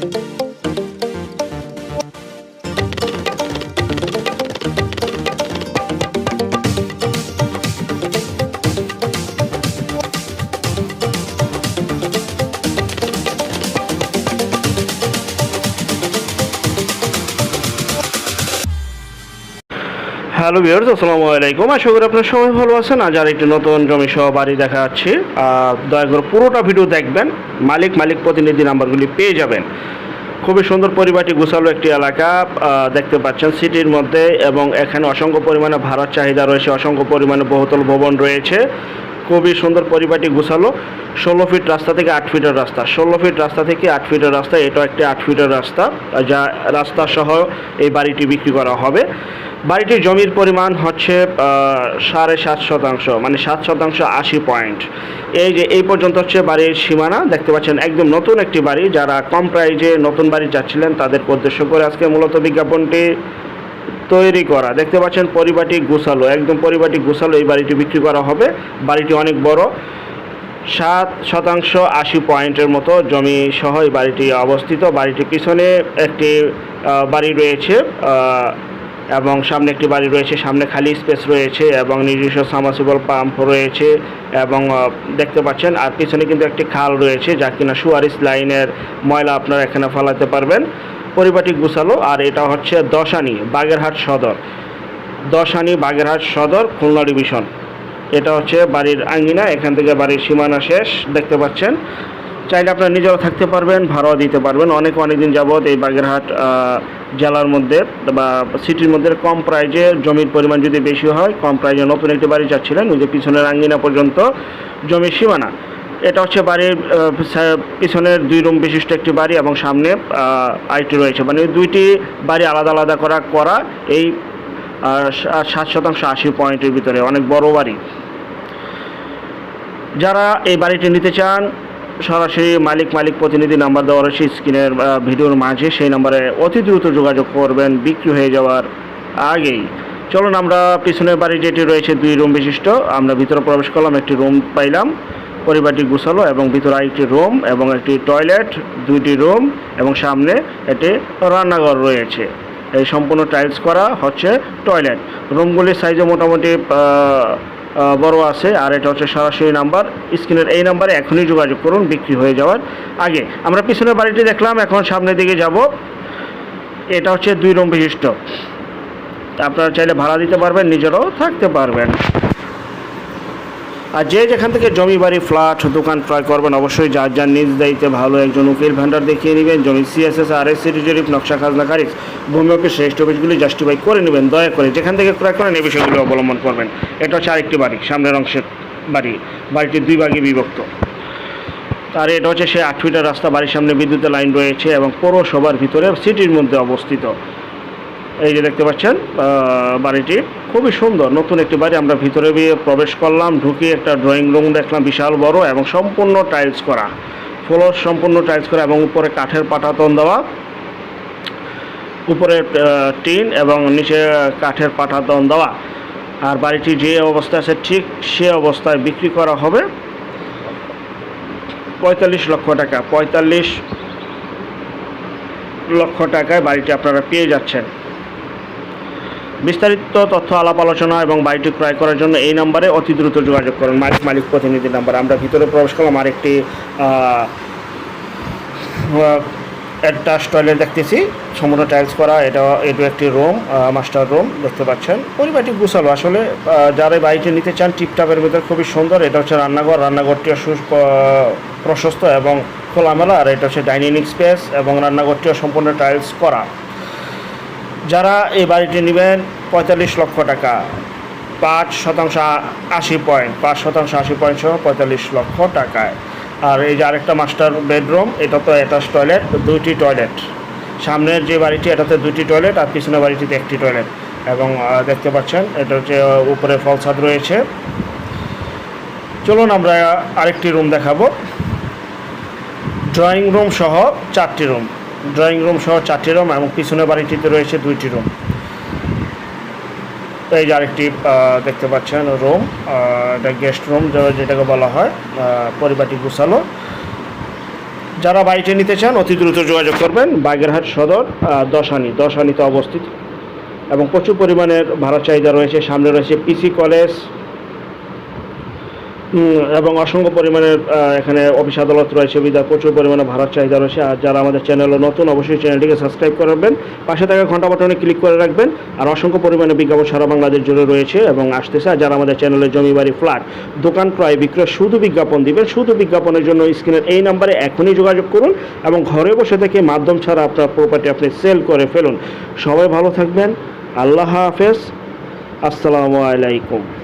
Thank you. Hello viewers, আসসালামু আলাইকুম। আশা করি আপনার সবাই ভালো আছেন। আজ আর একটি নতুন জমি সহ বাড়ি দেখা যাচ্ছে দয়া করে পুরোটা ভিডিও দেখবেন। মালিক মালিক প্রতিনিধি নাম্বারগুলি পেয়ে যাবেন। খুবই সুন্দর পরিবারটি গুছালো একটি এলাকা দেখতে পাচ্ছেন সিটির মধ্যে এবং এখানে অসংখ্য পরিমাণে ভাড়ার চাহিদা রয়েছে, অসংখ্য পরিমাণে বহুতল ভবন রয়েছে। খুবই সুন্দর পরিবারটি গুছালো। ষোলো ফিট রাস্তা থেকে আট ফিটের রাস্তা। ষোলো ফিট রাস্তা থেকে আট ফিটের রাস্তা এটা একটি আট ফিটের রাস্তা, যা রাস্তা সহ এই বাড়িটি বিক্রি করা হবে। বাড়িটির জমির পরিমাণ হচ্ছে সাড়ে সাত শতাংশ মানে সাত শতাংশ আশি পয়েন্ট। এই যে, এই পর্যন্ত হচ্ছে বাড়ির সীমানা, দেখতে পাচ্ছেন একদম নতুন একটি বাড়ি, যারা কম প্রাইজে নতুন বাড়ি চাচ্ছিলেন, তাদের উদ্দেশ্য করে আজকে মূলত বিজ্ঞাপনটি তৈরি করা। দেখতে পাচ্ছেন পরিবারটি গুছালো, একদম পরিবারটি গুছালো এই বাড়িটি বিক্রি করা হবে। বাড়িটি অনেক বড়, সাত শতাংশ আশি পয়েন্টের মতো জমি সহ এই বাড়িটি অবস্থিত। বাড়িটির পিছনে একটি বাড়ি রয়েছে এবং সামনে একটি বাড়ি রয়েছে, সামনে খালি স্পেস রয়েছে এবং নিজস্ব সামাসিবল পাম্প রয়েছে এবং দেখতে পাচ্ছেন, আর পিছনে কিন্তু একটি খাল রয়েছে যা কিনা সুয়ারিস লাইনের ময়লা আপনারা এখানে ফেলাতে পারবেন। পরিপাটি গুছালো, আর এটা হচ্ছে দশানি বাগেরহাট সদর। দশানি বাগেরহাট সদর, খুলনা ডিভিশন। এটা হচ্ছে বাড়ির আঙ্গিনা এখান থেকে বাড়ির সীমানা শেষ, দেখতে পাচ্ছেন। চাইলে আপনারা নিজেও থাকতে পারবেন, ভাড়াও দিতে পারবেন। অনেক অনেক দিন যাবৎ এই বাগেরহাট জেলার মধ্যে বা সিটির মধ্যে কম প্রাইজে জমির পরিমাণ যদি বেশি হয়, কম প্রাইজে নতুন একটি বাড়ি চাচ্ছিলেন ওই যে পিছনের আঙ্গিনা পর্যন্ত জমির সীমানা। এটা হচ্ছে বাড়ির পিছনের দুই রুম বিশিষ্ট একটি বাড়ি এবং সামনে আইটি রয়েছে। মানে দুইটি বাড়ি আলাদা আলাদা করা করা এই সাত শতাংশ, আশি পয়েন্টের ভিতরে, অনেক বড় বাড়ি। যারা এই বাড়িটি নিতে চান সরাসরি মালিক মালিক প্রতিনিধি নাম্বার দেওয়া রয়েছে স্ক্রিনের ভিডিওর মাঝে। সেই নাম্বারে অতি দ্রুত যোগাযোগ করবেন, বিক্রি হয়ে যাওয়ার আগেই। চলুন আমরা পিছনের বাড়ি যেটি রয়েছে দুই রুম বিশিষ্ট, আমরা ভিতরে প্রবেশ করলাম, একটি রুম পাইলাম। পরিবারটি গুছালো এবং ভিতরে আরেকটি রুম এবং একটি টয়লেট, দুইটি রুম এবং সামনে একটি রান্নাঘর রয়েছে। এই সম্পূর্ণ টাইলস করা হচ্ছে টয়লেট। রুমগুলির সাইজও মোটামুটি বড় আছে, আর এটা হচ্ছে সরাসরি নাম্বার। স্ক্রিনের এই নাম্বারে এখনই যোগাযোগ করুন, বিক্রি হয়ে যাওয়ার আগে। আমরা পিছনের বাড়িটি দেখলাম, এখন সামনের দিকে যাব। এটা হচ্ছে দুই রুম বিশিষ্ট। আপনারা চাইলে ভাড়া দিতে পারবেন, নিজেরাও থাকতে পারবেন। আর যে যেখান থেকে জমি বাড়ি, ফ্ল্যাট, দোকান ক্রয় করবেন, অবশ্যই যার যার নিজ দায়িত্বে ভালো একজন উকিল ভ্যান্ডার দেখিয়ে নেবেন। জমি সিএসএস আর এস জরিপ নকশা, খাজনা, খারিজ, ভূমি অফিস শ্রেষ্ঠ অফিসগুলি জাস্টিফাই করে নেবেন, দয়া করে। যেখান থেকে ক্রয় করেন, এই বিষয়গুলো অবলম্বন করবেন। এটা হচ্ছে আরেকটি বাড়ি, সামনের অংশের বাড়ি। বাড়িটি দুই ভাগে বিভক্ত। আর এটা হচ্ছে সে আট ফিটের রাস্তা, বাড়ির সামনে বিদ্যুতের লাইন রয়েছে এবং পৌরসভার ভিতরে, সিটির মধ্যে অবস্থিত। এই যে দেখতে পাচ্ছেন বাড়িটি খুবই সুন্দর। নতুন একটি বাড়ি আমরা ভিতরে প্রবেশ করলাম, ঢুকে একটা ড্রয়িং রুম দেখলাম, বিশাল বড় এবং সম্পূর্ণ টাইলস করা। ফ্লোর সম্পূর্ণ টাইলস করা এবং উপরে কাঠের পাটাতন দেওয়া। উপরে টিন এবং নিচে কাঠের পাটাতন দেওয়া। আর বাড়িটি যে অবস্থায় আছে, ঠিক সে অবস্থায় বিক্রি করা হবে। পঁয়তাল্লিশ লক্ষ টাকা, পঁয়তাল্লিশ লক্ষ টাকায় বাড়িটি আপনারা পেয়ে যাচ্ছেন। বিস্তারিত তথ্য, আলাপ, আলোচনা এবং বাড়িটি ক্রয় করার জন্য এই নম্বরে অতি দ্রুত যোগাযোগ করুন। মালিক মালিক প্রতিনিধি নাম্বার আমরা ভিতরে প্রবেশ করলাম। আরেকটি অ্যাটাচ টয়লেট দেখতেছি। সম্পূর্ণ টাইলস করা। এটা এটা একটি রুম মাস্টার রুম দেখতে পাচ্ছেন। পরিবারটি গুছালো। আসলে যারা বাড়িটি নিতে চান, টিপটাপের ভিতরে খুবই সুন্দর। এটা হচ্ছে রান্নাঘর। রান্নাঘরটিও সু- প্রশস্ত এবং খোলামেলা। আর এটা হচ্ছে ডাইনিং স্পেস এবং রান্নাঘরটিও সম্পূর্ণ টাইলস করা। যারা এই বাড়িটি নেবেন, পঁয়তাল্লিশ লক্ষ টাকা। পাঁচ শতাংশ আশি পয়েন্ট, পাঁচ শতাংশ আশি পয়েন্ট সহ পঁয়তাল্লিশ লক্ষ টাকায়। আর এই যে আরেকটা মাস্টার বেডরুম, এটা তো অ্যাটাচ টয়লেট, দুইটি টয়লেট। সামনের যে বাড়িটি, এটাতে দুটি টয়লেট আর পিছনের বাড়িটিতে একটি টয়লেট। এবং দেখতে পাচ্ছেন, এটা হচ্ছে উপরে ফলসাদ রয়েছে। চলুন আমরা আরেকটি রুম দেখাবো। ড্রয়িং রুম সহ চারটি রুম। ড্রয়িং রুম সহ চারটি রুম এবং পিছনের বাড়িটিতে রয়েছে দুইটি রুম। এই যে আরেকটি দেখতে পাচ্ছেন রুম এটা গেস্ট রুম যেটাকে বলা হয় পরিবারটি গুছালো। যারা বাড়িটি নিতে চান, অতি দ্রুত যোগাযোগ করবেন বাগেরহাট সদর দশানি। দশানিতে অবস্থিত। এবং প্রচুর পরিমাণের ভাড়া চাহিদা রয়েছে। সামনে রয়েছে পিসি কলেজ এবং অসংখ্য পরিমাণের আহ, এখানে অফিস আদালত রয়েছে বিধায় প্রচুর পরিমাণে ভাড়ার চাহিদা রয়েছে। আর যারা আমাদের চ্যানেলে নতুন অবশ্যই চ্যানেলটিকে সাবস্ক্রাইব করে রাখবেন। পাশে থাকা ঘণ্টা বাটনে ক্লিক করে রাখবেন। আর অসংখ্য পরিমাণে বিজ্ঞাপন সারা বাংলাদেশ জুড়ে রয়েছে এবং আসতেছে। আর যারা আমাদের চ্যানেলে জমি বাড়ি ফ্ল্যাট দোকান ক্রয় বিক্রয় শুধু বিজ্ঞাপন দিবেন শুধু বিজ্ঞাপনের জন্য স্ক্রিনের এই নাম্বারে এখনই যোগাযোগ করুন এবং ঘরে বসে থেকে মাধ্যম ছাড়া আপনার প্রপার্টি আপনি সেল করে ফেলুন। সবাই ভালো থাকবেন। আল্লাহ হাফেজ। আসসালামু আলাইকুম।